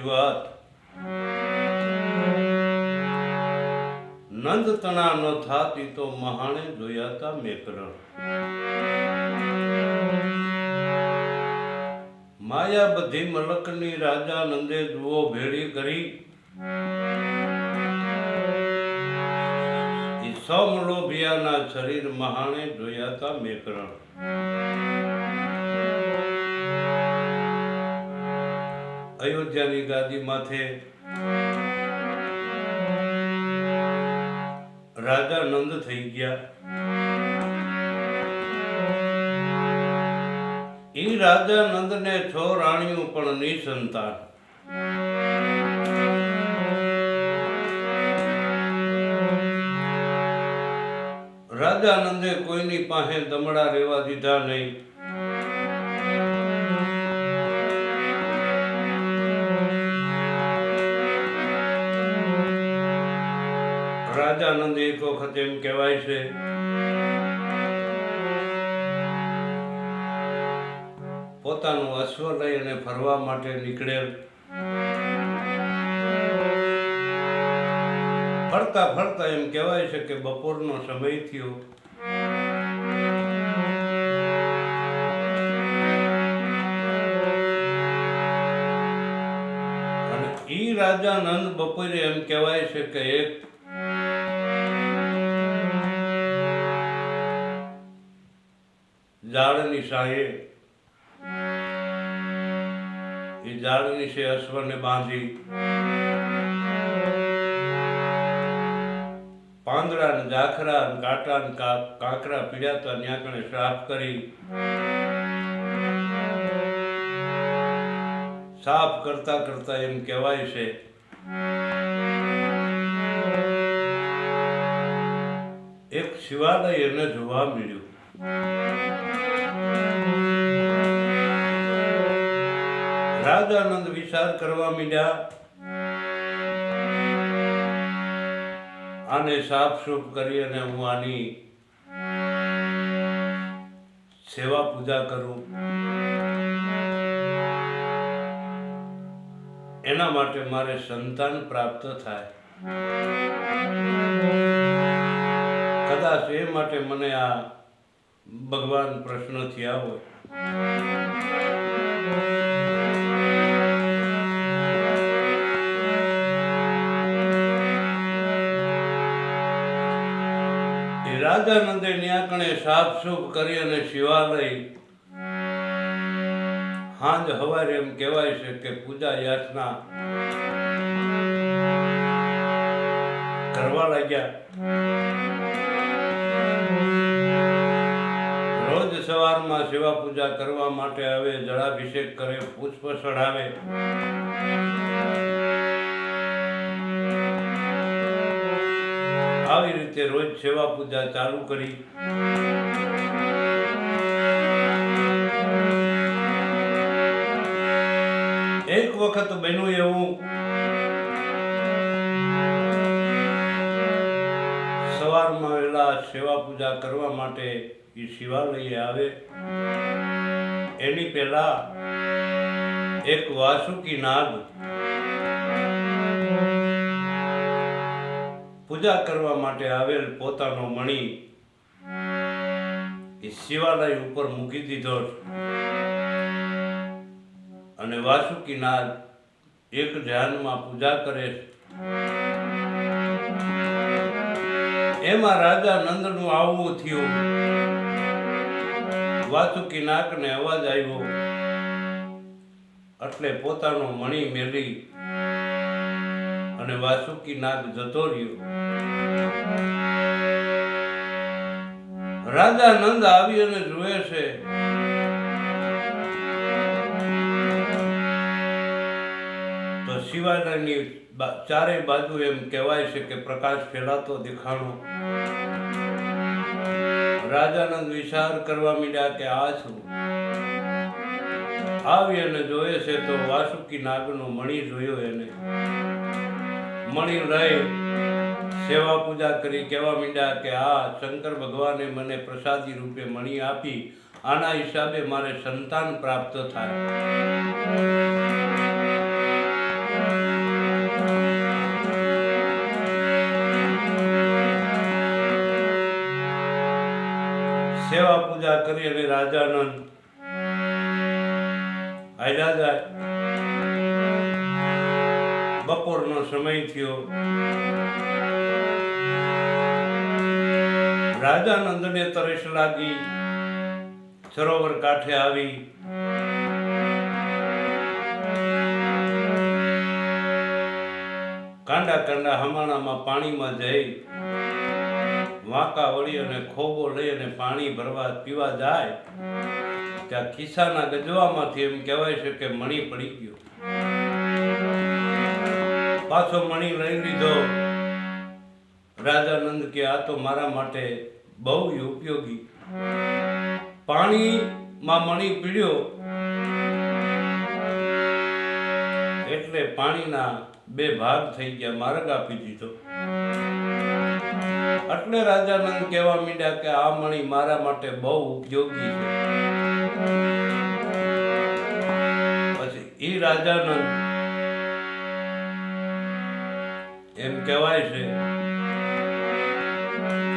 વાત. નંદ તણા ન થાતી તો મહાણે જોયાતા મેકરણ. માયા બધી મલકની રાજા નંદે જુઓ ભેળી કરી. સૌ લોભિયાના શરીર મહાણે જોયાતા મેકરણ. અયોધ્યાની ગાદી માથે રાજા નંદ થઈ ગયા. ઈ રાજા નંદને છો રાણીઓ પણ નિસંતાન. રાજાનંદે કોઈની પાસે દમડા રહેવા દીધા નહીં. રાજા નંદ એક વખત એમ કહેવાય છે, પોતાનું અશ્વ લઈ અને ફરવા માટે નીકળેલ. ફરતા ફરતા એમ કહેવાય છે કે બપોરનો સમય થયો. ઈ રાજાનંદ બપોરે એમ કહેવાય છે કે એક ઝાડની સાહે એ ઝાડની છે અશ્વને બાંધી પાંદડા ને જાખરા ને કાંટા ને કાંકરા પીડ્યા હતા ત્યાં કણે સાફ કરી સાફ કરતા કરતા એમ કહેવાય છે એક શિવાલય એને જોવા મળ્યું. રાજાનંદ વિચાર કરવા મીડ્યા. આને સાફ સૂફ કરી અને હું આની સેવા પૂજા કરું. એના માટે મારે સંતાન પ્રાપ્ત થાય. કદાચ એ માટે મને આ ભગવાન પ્રશ્ન થયા હોય એ રાજાનંદે ન્યાકણે સાફ સૂફ કરી અને શિવાલય હાંજ હવારે એમ કહેવાય છે કે પૂજા યાચના કરવા લાગ્યા સવારમાં સેવા પૂજા કરવા માટે આવે, જળાભિષેક કરે, પુષ્પ ચઢાવે. આવી રીતે રોજ સેવા પૂજા ચાલુ કરી. એક વખત બન્યું એવું. સવારમાં વહેલા સેવા પૂજા કરવા માટે એ શિવાલયે આવે. એની પહેલા એક વાસુકી નાગ પૂજા કરવા માટે આવેલ પોતાનો મણી એ શિવાલય ઉપર મૂકી દીધો અને વાસુકી નાગ એક ધ્યાનમાં પૂજા કરે એમાં રાજા નંદનું આવવું થયું. વાસુકી નાગને અવાજ આવ્યો. એટલે પોતાનો મણી મેલી અને વાસુકી નાગ જતો રહ્યો રાજા નંદ આવી અને જુએ છે. તો શિવાજીની ચારે બાજુ એમ કહેવાય છે કે પ્રકાશ ફેલાતો દેખાણો. રાજાનંદ વિચાર કરવા મીડ્યા કે આ શું આવી અને જોયે છે તો વાસુકી નાગનો મણી જોયો એને. મણી લઈ સેવા પૂજા કરી કહેવા મીડ્યા કે આ શંકર ભગવાને મને પ્રસાદી રૂપે મણી આપી. આના હિસાબે મારે સંતાન પ્રાપ્ત થાય. સેવા પૂજા કરી અને રાજાનંદ હાલ્યા જાય. બપોરનો સમય થયો. રાજાનંદને તરસ લાગી. સરોવર કાંઠે આવી. કાંડા કાંડા હમાણામાં પાણીમાં જઈ. વાંકા વળી અને ખોબો લઈ અને પાણી ભરવા પીવા જાય, ત્યાં ખિસ્સાના ગજવામાંથી એમ કહેવાય છે કે મણી પડી ગયો. પાછો મણી લઈ લીધો. રાજાનંદ કે, આ તો મારા માટે બહુ ઉપયોગી. પાણીમાં મણી પીડ્યો એટલે પાણીના બે ભાગ થઈ ગયા. માર્ગ આપી દીધો. એટલે રાજાનંદ કહેવા માંડ્યા કે આ મણી મારા માટે બહુ ઉપયોગી છે. પછી એ રાજાનંદ એમ કહેવાય છે